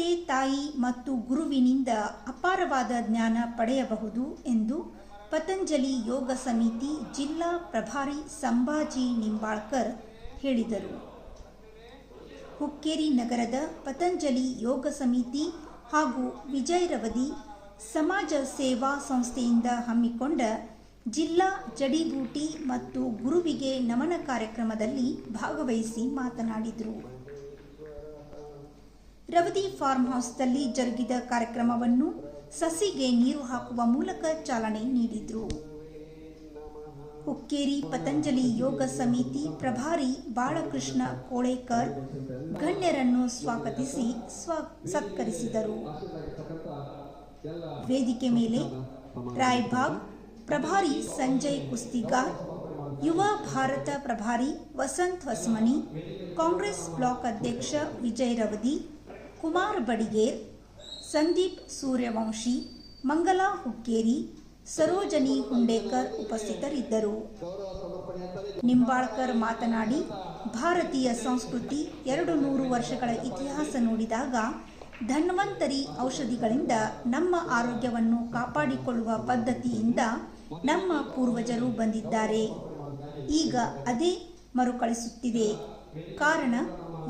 ತಂದೆ, ತಾಯಿ ಮತ್ತು ಗುರುವಿನಿಂದ ಅಪಾರವಾದ ಜ್ಞಾನ ಪಡೆಯಬಹುದು ಎಂದು ಪತಂಜಲಿ ಯೋಗ ಸಮಿತಿ ಜಿಲ್ಲಾ ಪ್ರಭಾರಿ ಸಂಭಾಜಿ ನಿಂಬಾಳ್ಕರ್ ಹೇಳಿದರು. ಹುಕ್ಕೇರಿ ನಗರದ ಪತಂಜಲಿ ಯೋಗ ಸಮಿತಿ ಹಾಗೂ ವಿಜಯರವದಿ ಸಮಾಜ ಸೇವಾ ಸಂಸ್ಥೆಯಿಂದ ಹಮ್ಮಿಕೊಂಡ ಜಿಲ್ಲಾ ಜಡಿಬೂಟಿ ಮತ್ತು ಗುರುವಿಗೆ ನಮನ ಕಾರ್ಯಕ್ರಮದಲ್ಲಿ ಭಾಗವಹಿಸಿ ಮಾತನಾಡಿದರು. ರವದಿ ಫಾರ್ಮ್ ಹೌಸ್ನಲ್ಲಿ ಜರುಗಿದ ಕಾರ್ಯಕ್ರಮವನ್ನು ಸಸಿಗೆ ನೀರು ಹಾಕುವ ಮೂಲಕ ಚಾಲನೆ ನೀಡಿದರು. ಹುಕ್ಕೇರಿ ಪತಂಜಲಿ ಯೋಗ ಸಮಿತಿ ಪ್ರಭಾರಿ ಬಾಳಕೃಷ್ಣ ಕೋಳೇಕರ್ ಗಣ್ಯರನ್ನು ಸ್ವಾಗತಿಸಿ ಸ್ವ ಸತ್ಕರಿಸಿದರು. ವೇದಿಕೆ ಮೇಲೆ ರಾಯ್ಬಾಗ್ ಪ್ರಭಾರಿ ಸಂಜಯ್ ಕುಸ್ತಿಗಾರ್ ಯುವ ಭಾರತ ಪ್ರಭಾರಿ ವಸಂತ್ ಹೊಸಮನಿ, ಕಾಂಗ್ರೆಸ್ ಬ್ಲಾಕ್ ಅಧ್ಯಕ್ಷ ವಿಜಯ್ ರವದಿ ಕುಮಾರ್ ಬಡಿಗೇರ್, ಸಂದೀಪ್ ಸೂರ್ಯವಂಶಿ, ಮಂಗಲಾ ಹುಕ್ಕೇರಿ, ಸರೋಜನಿ ಹುಂಡೇಕರ್ ಉಪಸ್ಥಿತರಿದ್ದರು. ನಿಂಬಾಳ್ಕರ್ ಮಾತನಾಡಿ, ಭಾರತೀಯ ಸಂಸ್ಕೃತಿ ಎರಡು ನೂರು ವರ್ಷಗಳ ಇತಿಹಾಸ ನೋಡಿದಾಗ ಧನ್ವಂತರಿ ಔಷಧಿಗಳಿಂದ ನಮ್ಮ ಆರೋಗ್ಯವನ್ನು ಕಾಪಾಡಿಕೊಳ್ಳುವ ಪದ್ಧತಿಯಿಂದ ನಮ್ಮ ಪೂರ್ವಜರು ಬಂದಿದ್ದಾರೆ. ಈಗ ಅದೇ ಮರುಕಳಿಸುತ್ತಿದೆ. ಕಾರಣ,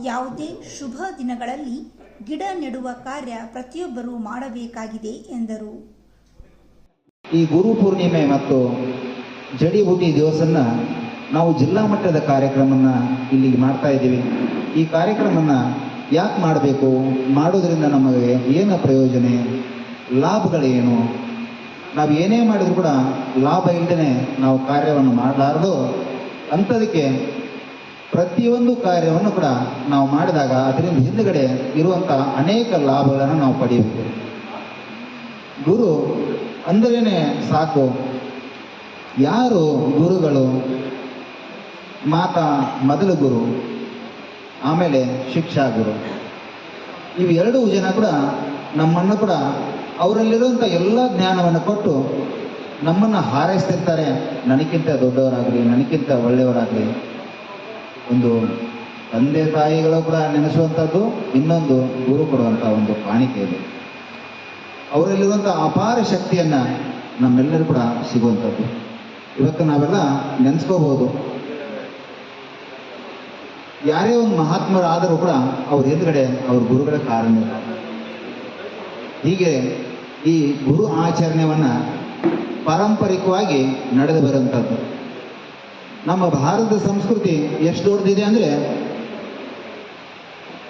ಯಾವುದೇ ಶುಭ ದಿನಗಳಲ್ಲಿ ಗಿಡ ನೆಡುವ ಕಾರ್ಯ ಪ್ರತಿಯೊಬ್ಬರೂ ಮಾಡಬೇಕಾಗಿದೆ ಎಂದರು. ಈ ಗುರು ಪೂರ್ಣಿಮೆ ಮತ್ತು ಜಡಿಬುಟಿ ದಿವಸನ್ನ ನಾವು ಜಿಲ್ಲಾ ಮಟ್ಟದ ಕಾರ್ಯಕ್ರಮನ ಇಲ್ಲಿಗೆ ಮಾಡ್ತಾ ಇದ್ದೀವಿ. ಈ ಕಾರ್ಯಕ್ರಮನ ಯಾಕೆ ಮಾಡಬೇಕು? ಮಾಡೋದ್ರಿಂದ ನಮಗೆ ಏನು ಪ್ರಯೋಜನ? ಲಾಭಗಳೇನು? ನಾವು ಏನೇ ಮಾಡಿದ್ರು ಕೂಡ ಲಾಭ ಇಲ್ಲದೇ ನಾವು ಕಾರ್ಯವನ್ನು ಮಾಡಲಾರದು. ಅಂಥದಕ್ಕೆ ಪ್ರತಿಯೊಂದು ಕಾರ್ಯವನ್ನು ಕೂಡ ನಾವು ಮಾಡಿದಾಗ ಅದರಿಂದ ಹಿಂದುಗಡೆ ಇರುವಂಥ ಅನೇಕ ಲಾಭಗಳನ್ನು ನಾವು ಪಡೆಯಬೇಕು. ಗುರು ಅಂದರೇನೆ ಸಾಕು. ಯಾರು ಗುರುಗಳು? ಮಾತಾ ಮೊದಲು ಗುರು, ಆಮೇಲೆ ಶಿಕ್ಷಾ ಗುರು. ಇವೆರಡೂ ಜನ ಕೂಡ ನಮ್ಮನ್ನು ಕೂಡ ಅವರಲ್ಲಿರುವಂಥ ಎಲ್ಲ ಜ್ಞಾನವನ್ನು ಕೊಟ್ಟು ನಮ್ಮನ್ನು ಹಾರೈಸ್ತಿರ್ತಾರೆ. ನನಗಿಂತ ದೊಡ್ಡವರಾಗಲಿ ನನಗಿಂತ ಒಳ್ಳೆಯವರಾಗಲಿ. ಒಂದು ತಂದೆ ತಾಯಿಗಳು ಕೂಡ ನೆನೆಸುವಂಥದ್ದು, ಇನ್ನೊಂದು ಗುರು ಕೊಡುವಂಥ ಒಂದು ಕಾಣಿಕೆ ಇದೆ. ಅವರಲ್ಲಿರುವಂಥ ಅಪಾರ ಶಕ್ತಿಯನ್ನ ನಮ್ಮೆಲ್ಲರೂ ಕೂಡ ಸಿಗುವಂಥದ್ದು. ಇವತ್ತು ನಾವೆಲ್ಲ ನೆನೆಸ್ಕೋಬಹುದು ಯಾರೇ ಒಂದು ಮಹಾತ್ಮರಾದರೂ ಕೂಡ ಅವ್ರ ಎದುರುಗಡೆ ಅವ್ರ ಗುರುಗಳ ಕಾರಣ ಹೀಗೆ ಈ ಗುರು ಆಚರಣೆಯನ್ನು ಪಾರಂಪರಿಕವಾಗಿ ನಡೆದು ಬರುವಂಥದ್ದು. ನಮ್ಮ ಭಾರತದ ಸಂಸ್ಕೃತಿ ಎಷ್ಟು ದೊಡ್ಡದಿದೆ ಅಂದರೆ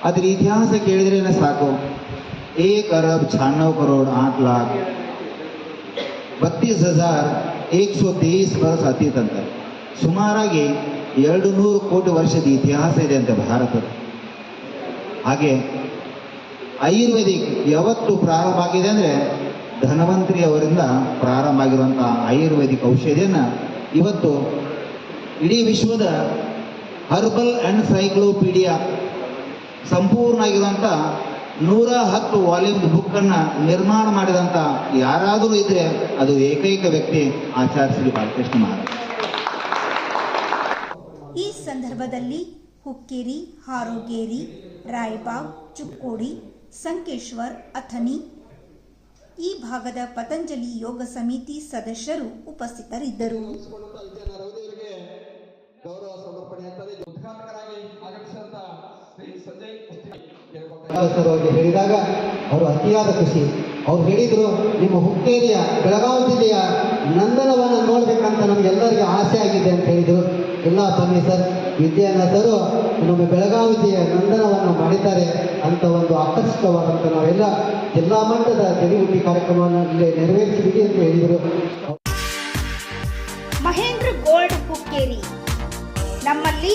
ಅದರ ಇತಿಹಾಸ ಕೇಳಿದ್ರೇನೆ ಸಾಕು. ಏಕ್ ಅರಬ್ ಛಾನವ್ ಕರೋಡ್ ಆಟ್ ಲಾಖ ಬತ್ತೀಸ್ ಹಜಾರ್ ಏಕ್ ಸೋ ತೇಯಿಸ್ ವರ್ಷ ಅತೀತ್ ಅಂತ. ಸುಮಾರಾಗಿ ಎರಡು ನೂರು ಕೋಟಿ ವರ್ಷದ ಇತಿಹಾಸ ಇದೆ ಅಂತ ಭಾರತ ಹಾಗೆ ಆಯುರ್ವೇದಿಕ್ ಯಾವತ್ತು ಪ್ರಾರಂಭ ಆಗಿದೆ ಅಂದರೆ ಧನ್ವಂತರಿ ಅವರಿಂದ ಪ್ರಾರಂಭ ಆಗಿರುವಂಥ ಆಯುರ್ವೇದಿಕ್ ಔಷಧಿಯನ್ನು ಇವತ್ತು ಇಡೀ ವಿಶ್ವದ ಹರ್ಬಲ್ ಅಂಡ್ ಸೈಕ್ಲೋಪೀಡಿಯಾ ಸಂಪೂರ್ಣ ಆಗಿರುವಂಥ ನೂರ ಹತ್ತು ವಾಲ್ಯೂಮ್ ಬುಕ್ಕನ್ನು ನಿರ್ಮಾಣ ಮಾಡಿದಂಥ ಯಾರಾದರೂ ಇದ್ರೆ ಅದು ಏಕೈಕ ವ್ಯಕ್ತಿ ಆಚಾರ್ಯ ಶ್ರೀ ಬಾಲಕೃಷ್ಣ ಮಹಾರಾಜ್. ಈ ಸಂದರ್ಭದಲ್ಲಿ ಹುಕ್ಕೇರಿ, ಹಾರೋಗೇರಿ, ರಾಯಬಾಗ್, ಚುಕ್ಕೋಡಿ, ಸಂಕೇಶ್ವರ್ ಅಥನಿ ಈ ಭಾಗದ ಪತಂಜಲಿ ಯೋಗ ಸಮಿತಿ ಸದಸ್ಯರು ಉಪಸ್ಥಿತರಿದ್ದರು. ಅವರಿಗೆ ಹೇಳಿದಾಗ ಅವರು ಅತಿಯಾದ ಖುಷಿ. ಅವ್ರು ಹೇಳಿದ್ರು, ನಿಮ್ಮ ಹುಕ್ಕೇರಿಯ ಬೆಳಗಾವಿ ಜಿಲ್ಲೆಯ ನಂದನವನ ನೋಡ್ಬೇಕಂತ ನಮ್ಗೆಲ್ಲರಿಗೆ ಆಸೆ ಆಗಿದೆ ಅಂತ ಹೇಳಿದ್ರು. ಇಲ್ಲ ಬನ್ನಿ ಸರ್ ವಿದ್ಯಾನಾಥರು ನಮ್ಮ ಬೆಳಗಾವಿ ಜಿಲ್ಲೆಯ ನಂದನವನ್ನು ಮಾಡಿದ್ದಾರೆ ಅಂತ ಒಂದು ಆಕರ್ಷಕವಾದಂಥ ನಾವೆಲ್ಲ ಜಿಲ್ಲಾ ಮಟ್ಟದ ಜಡಿಗುಟ್ಟಿ ಕಾರ್ಯಕ್ರಮವನ್ನು ಇಲ್ಲಿ ನೆರವೇರಿಸಿಬಿಡಿ ಅಂತ ಹೇಳಿದರು. ಮಹೇಂದ್ರ ಗೋಲ್ಡ್ ಹುಕ್ಕೇರಿ. ನಮ್ಮಲ್ಲಿ